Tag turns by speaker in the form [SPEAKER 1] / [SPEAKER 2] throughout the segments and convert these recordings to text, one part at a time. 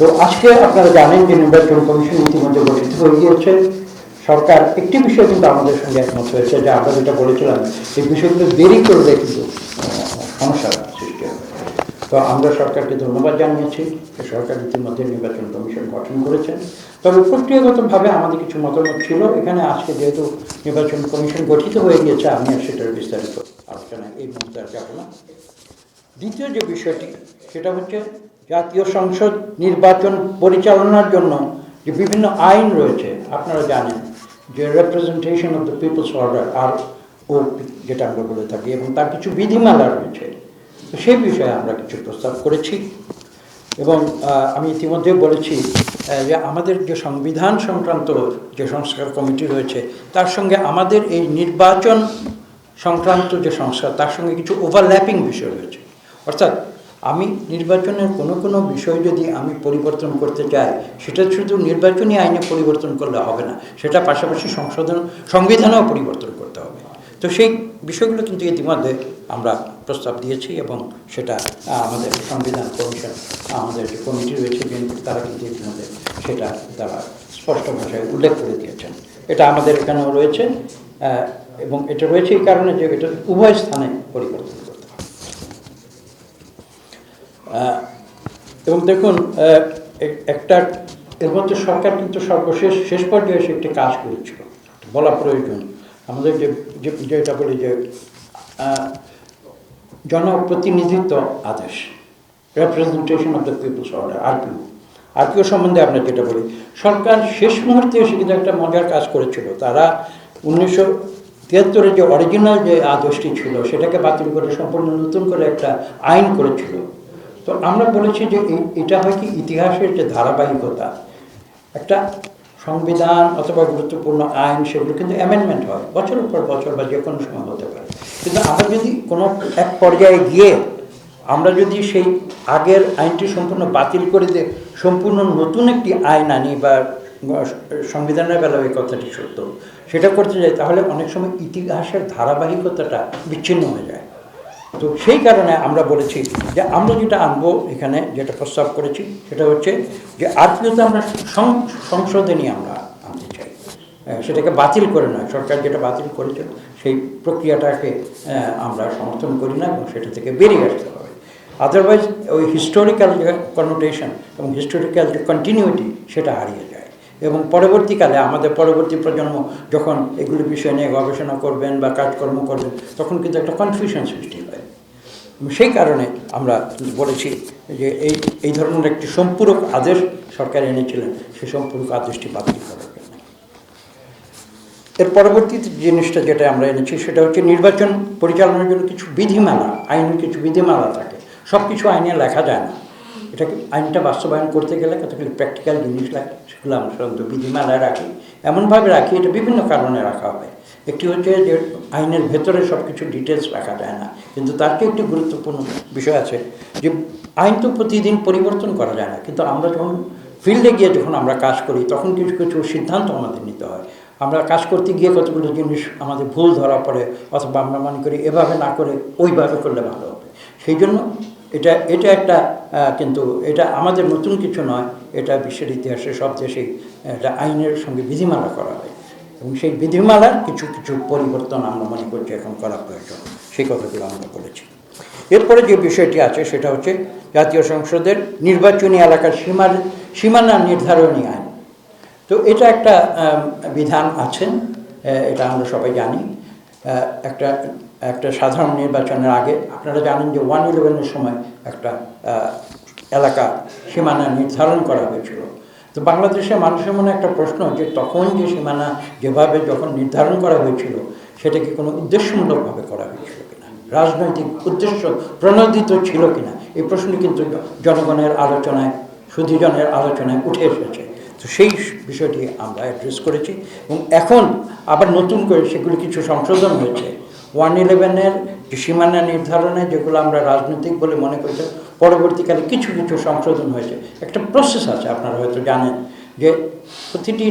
[SPEAKER 1] তো আজকে আপনারা জানেন যে নির্বাচন কমিশন ইতিমধ্যে গঠিত হয়ে গিয়েছে। সরকার একটি বিষয় কিন্তু আমাদের সঙ্গে একমত হয়েছে যে আমরা যেটা বলেছিলাম এই বিষয়গুলো দেরি করলে কিন্তু আহ, সমস্যার সৃষ্টি হবে। তো আমরা সরকারকে ধন্যবাদ জানিয়েছি যে সরকার ইতিমধ্যে নির্বাচন কমিশন গঠন করেছেন। তবে প্রক্রিয়াগতভাবে আমাদের কিছু মতামত ছিল। এখানে আজকে যেহেতু নির্বাচন কমিশন গঠিত হয়ে গিয়েছে আমি আর সেটার বিস্তারিত আলোচনা এই মুহূর্তে আর যাব না। দ্বিতীয় যে বিষয়টি সেটা হচ্ছে জাতীয় সংসদ নির্বাচন পরিচালনার জন্য যে বিভিন্ন আইন রয়েছে, আপনারা জানেন যে representation of the people's order আর ও যেটা আমরা বলে থাকি, এবং তার কিছু বিধিমালা রয়েছে। তো সেই বিষয়ে আমরা কিছু প্রস্তাব করেছি। এবং আমি ইতিমধ্যে বলেছি যে আমাদের যে সংবিধান সংক্রান্ত যে সংস্কার কমিটি রয়েছে, তার সঙ্গে আমাদের এই নির্বাচন সংক্রান্ত যে সংস্কার, তার সঙ্গে কিছু ওভারল্যাপিং বিষয় রয়েছে। অর্থাৎ আমি নির্বাচনের কোনো কোনো বিষয় যদি আমি পরিবর্তন করতে চাই, সেটা শুধু নির্বাচনী আইনে পরিবর্তন করলে হবে না, সেটা পাশাপাশি সংশোধন, সংবিধানেও পরিবর্তন করতে হবে। তো সেই বিষয়গুলো কিন্তু ইতিমধ্যে আমরা প্রস্তাব দিয়েছি এবং সেটা আমাদের সংবিধান কমিশন, আমাদের যে কমিটি রয়েছে বিএনপি, তারা কিন্তু ইতিমধ্যে সেটা তারা স্পষ্ট ভাষায় উল্লেখ করে দিয়েছেন। এটা আমাদের এখানেও রয়েছে এবং এটা রয়েছে এই কারণে যে এটা উভয় স্থানে পরিবর্তন। এবং দেখুন একটা, এর মধ্যে সরকার কিন্তু সর্বশেষ, শেষ পর্যায়ে এসে একটি কাজ করেছিল। বলা প্রয়োজন। আমাদের যে- যেটা বলি যে জনপ্রতিনিধিত্ব আদেশ representation of the people's order RPO RPO সম্বন্ধে আমরা যেটা বলি, সরকার শেষ মুহূর্তে এসে কিন্তু একটা মজার কাজ করেছিল। তারা উনিশশো তিয়াত্তরের যে অরিজিনাল যে আদেশটি ছিল, সেটাকে বাতিল করে, সম্পূর্ণ নতুন করে একটা আইন করেছিল। তো আমরা বলেছি যে এটা হয় কি ইতিহাসের যে ধারাবাহিকতা, একটা সংবিধান অথবা গুরুত্বপূর্ণ আইন সেগুলো কিন্তু অ্যামেন্ডমেন্ট হয়, বছরের পর বছর বা যে কোনো সময় হতে পারে। কিন্তু আমরা যদি কোনো এক পর্যায়ে গিয়ে আমরা যদি সেই আগের আইনটি সম্পূর্ণ বাতিল করে দিয়ে সম্পূর্ণ নতুন একটি আইন আনি বা সংবিধানের বেলা ওই কথাটি সত্য, সেটা করতে যাই, তাহলে অনেক সময় ইতিহাসের ধারাবাহিকতাটা বিচ্ছিন্ন হয়ে যায়। তো সেই কারণে আমরা বলেছি যে আমরা যেটা আনব এখানে যেটা প্রস্তাব করেছি, সেটা হচ্ছে যে আত্মীয়তা আমরা সং- সংশোধনী আমরা আনতে চাই। সেটাকে বাতিল করে নয়, সরকার যেটা বাতিল করেছে সেই প্রক্রিয়াটাকে আমরা সমর্থন করি না এবং সেটা থেকে বেরিয়ে আসতে হবে। আদারওয়াইজ ওই হিস্টোরিক্যাল যে কনোটেশন এবং হিস্টোরিক্যাল যে কন্টিনিউটি সেটা হারিয়ে যায়। এবং পরবর্তীকালে আমাদের পরবর্তী প্রজন্ম যখন এগুলি বিষয় নিয়ে গবেষণা করবেন বা কাজকর্ম করবেন, তখন কিন্তু একটা কনফিউশন সৃষ্টি হয়। সেই কারণে আমরা বলেছি যে এই এই ধরনের একটি সম্পূরক আদেশ সরকার এনেছিলেন সেই সম্পূরক আদেশটি বাতিল করার এর পরবর্তী জিনিসটা যেটা আমরা এনেছি, সেটা হচ্ছে নির্বাচন পরিচালনার জন্য কিছু বিধিমালা, আইনের কিছু বিধিমালা থাকে। সব কিছু আইনে লেখা যায় না। এটাকে আইনটা বাস্তবায়ন করতে গেলে কতগুলি প্র্যাকটিক্যাল জিনিস লাগে, সেগুলো আমরা সাধারণত বিধিমালায় রাখি। এমনভাবে রাখি, এটা বিভিন্ন কারণে রাখা হয়। একটি হচ্ছে যে আইনের ভেতরে সব কিছু ডিটেলস রাখা যায় না। কিন্তু তার চেয়ে একটি গুরুত্বপূর্ণ বিষয় আছে যে আইন তো প্রতিদিন পরিবর্তন করা যায় না। কিন্তু আমরা যখন ফিল্ডে গিয়ে যখন আমরা কাজ করি, তখন কিছু কিছু সিদ্ধান্ত আমাদের নিতে হয়। আমরা কাজ করতে গিয়ে কতগুলো জিনিস আমাদের ভুল ধরা পড়ে, অথবা আমরা মনে করি এভাবে না করে ওইভাবে করলে ভালো হবে। সেই জন্য এটা এটা একটা কিন্তু এটা আমাদের নতুন কিছু নয়। এটা বিশ্বের ইতিহাসে সব দেশেই এটা আইনের সঙ্গে বিধিমালা করা হয় এবং সেই বিধিমালার কিছু কিছু পরিবর্তন আমরা মনে করছি এখন করা প্রয়োজন। সেই কথাগুলো আমরা বলেছি। এরপরে যে বিষয়টি আছে, সেটা হচ্ছে জাতীয় সংসদের নির্বাচনী এলাকার সীমার সীমানা নির্ধারণী আইন। তো এটা একটা বিধান আছে এটা আমরা সবাই জানি। একটা একটা সাধারণ নির্বাচনের আগে আপনারা জানেন যে ওয়ান ইলেভেনের সময় একটা এলাকা সীমানা নির্ধারণ করা হয়েছিল। তো বাংলাদেশের মানুষের মনে একটা প্রশ্ন যে তখন যে সীমানা যেভাবে যখন নির্ধারণ করা হয়েছিল, সেটা কি কোনো উদ্দেশ্যমূলকভাবে করা হয়েছিল কিনা? রাজনৈতিক উদ্দেশ্য প্রণোদিত ছিল কিনা? এই প্রশ্নটি কিন্তু জনগণের আলোচনায়, সুধীজনের আলোচনায় উঠে এসেছে। তো সেই বিষয়টি আমরা অ্যাড্রেস করেছি এবং এখন আবার নতুন করে সেগুলি কিছু সংশোধন হয়েছে। ওয়ান ইলেভেনের সীমানা নির্ধারণে যেগুলো আমরা রাজনৈতিক বলে মনে করছি পরবর্তীকালে কিছু কিছু সংশোধন হয়েছে। একটা প্রসেস আছে, আপনারা হয়তো জানেন যে প্রতিটি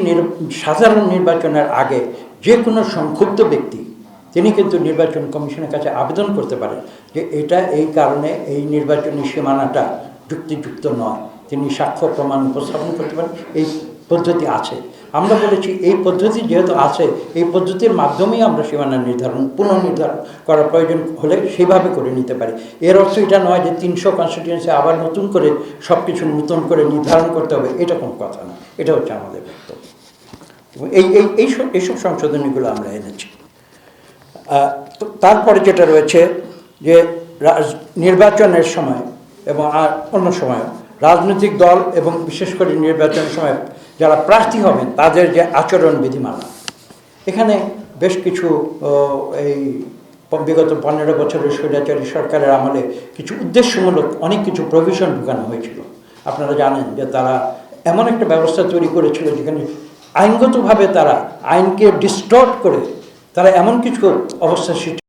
[SPEAKER 1] সাধারণ নির্বাচনের আগে যে কোনো সংক্ষুব্ধ ব্যক্তি, তিনি কিন্তু নির্বাচন কমিশনের কাছে আবেদন করতে পারেন যে এটা এই কারণে এই নির্বাচনী সীমানাটা যুক্তিযুক্ত নয়। তিনি সাক্ষ্য প্রমাণ উপস্থাপন করতে পারেন, এই পদ্ধতি আছে। আমরা বলেছি, এই পদ্ধতি যেহেতু আছে, এই পদ্ধতির মাধ্যমেই আমরা সীমানা নির্ধারণ, পুনর্নির্ধারণ করার প্রয়োজন হলে সেইভাবে করে নিতে পারি। এর অর্থ এটা নয় যে তিনশো কনস্টিটিউয়েন্সি আবার নতুন করে সব কিছু নতুন করে নির্ধারণ করতে হবে, এটা কোনো কথা না। এটা হচ্ছে আমাদের বক্তব্য এই এই, এইসব এইসব সংশোধনীগুলো আমরা এনেছি। তারপরে যেটা রয়েছে যে রাজ- নির্বাচনের সময় এবং আর অন্য সময় রাজনৈতিক দল এবং বিশেষ করে নির্বাচনের সময় যারা প্রার্থী হবেন, তাদের যে আচরণ বিধিমালা। এখানে বেশ কিছু এই বিগত পনেরো বছরের স্বৈরাচারী সরকারের আমলে কিছু উদ্দেশ্যমূলক অনেক কিছু প্রভিশন ঢুকানো হয়েছিল। আপনারা জানেন যে তারা এমন একটা ব্যবস্থা তৈরি করেছিল যেখানে আইনগতভাবে তারা আইনকে ডিস্টর্ট করে তারা এমন কিছু অবস্থা সৃষ্টি